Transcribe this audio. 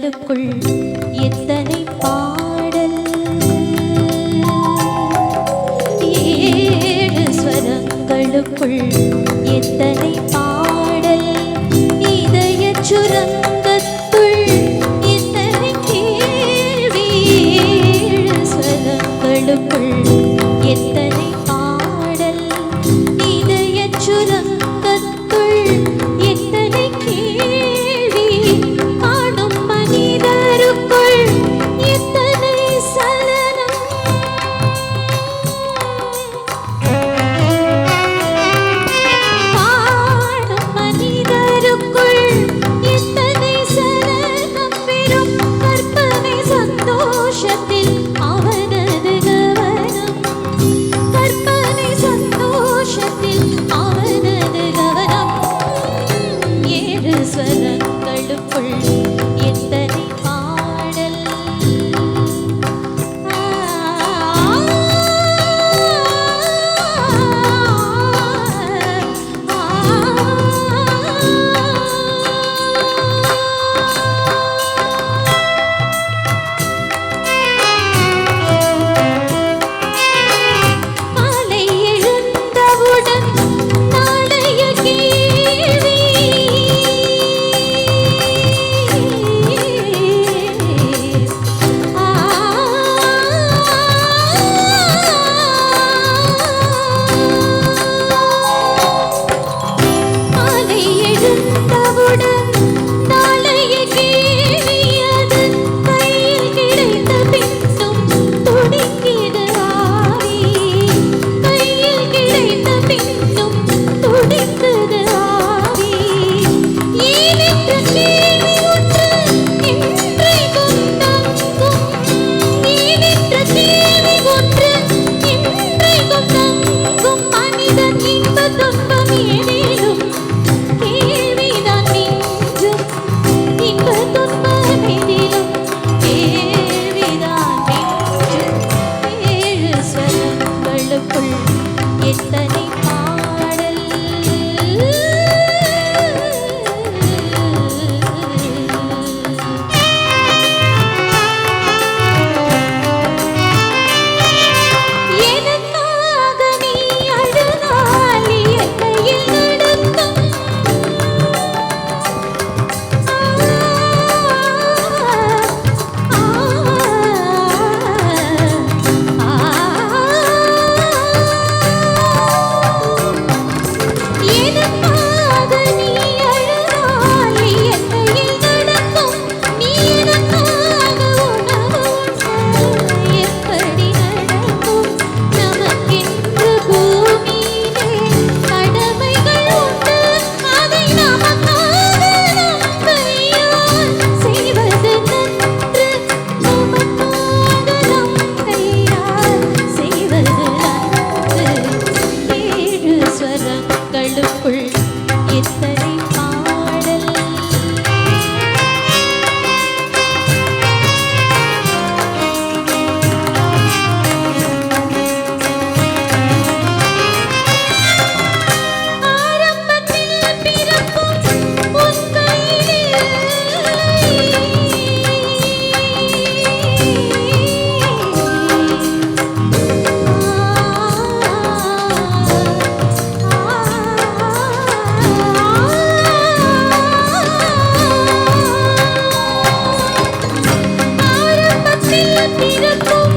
வரிகளுக்குள் எத்தனை பாடல்? ஏழு ஸ்வரங்களுக்குள் எத்தனை பாடல்? இதய சுரங்க இரு சரங்களுக்குள் திறக்கும்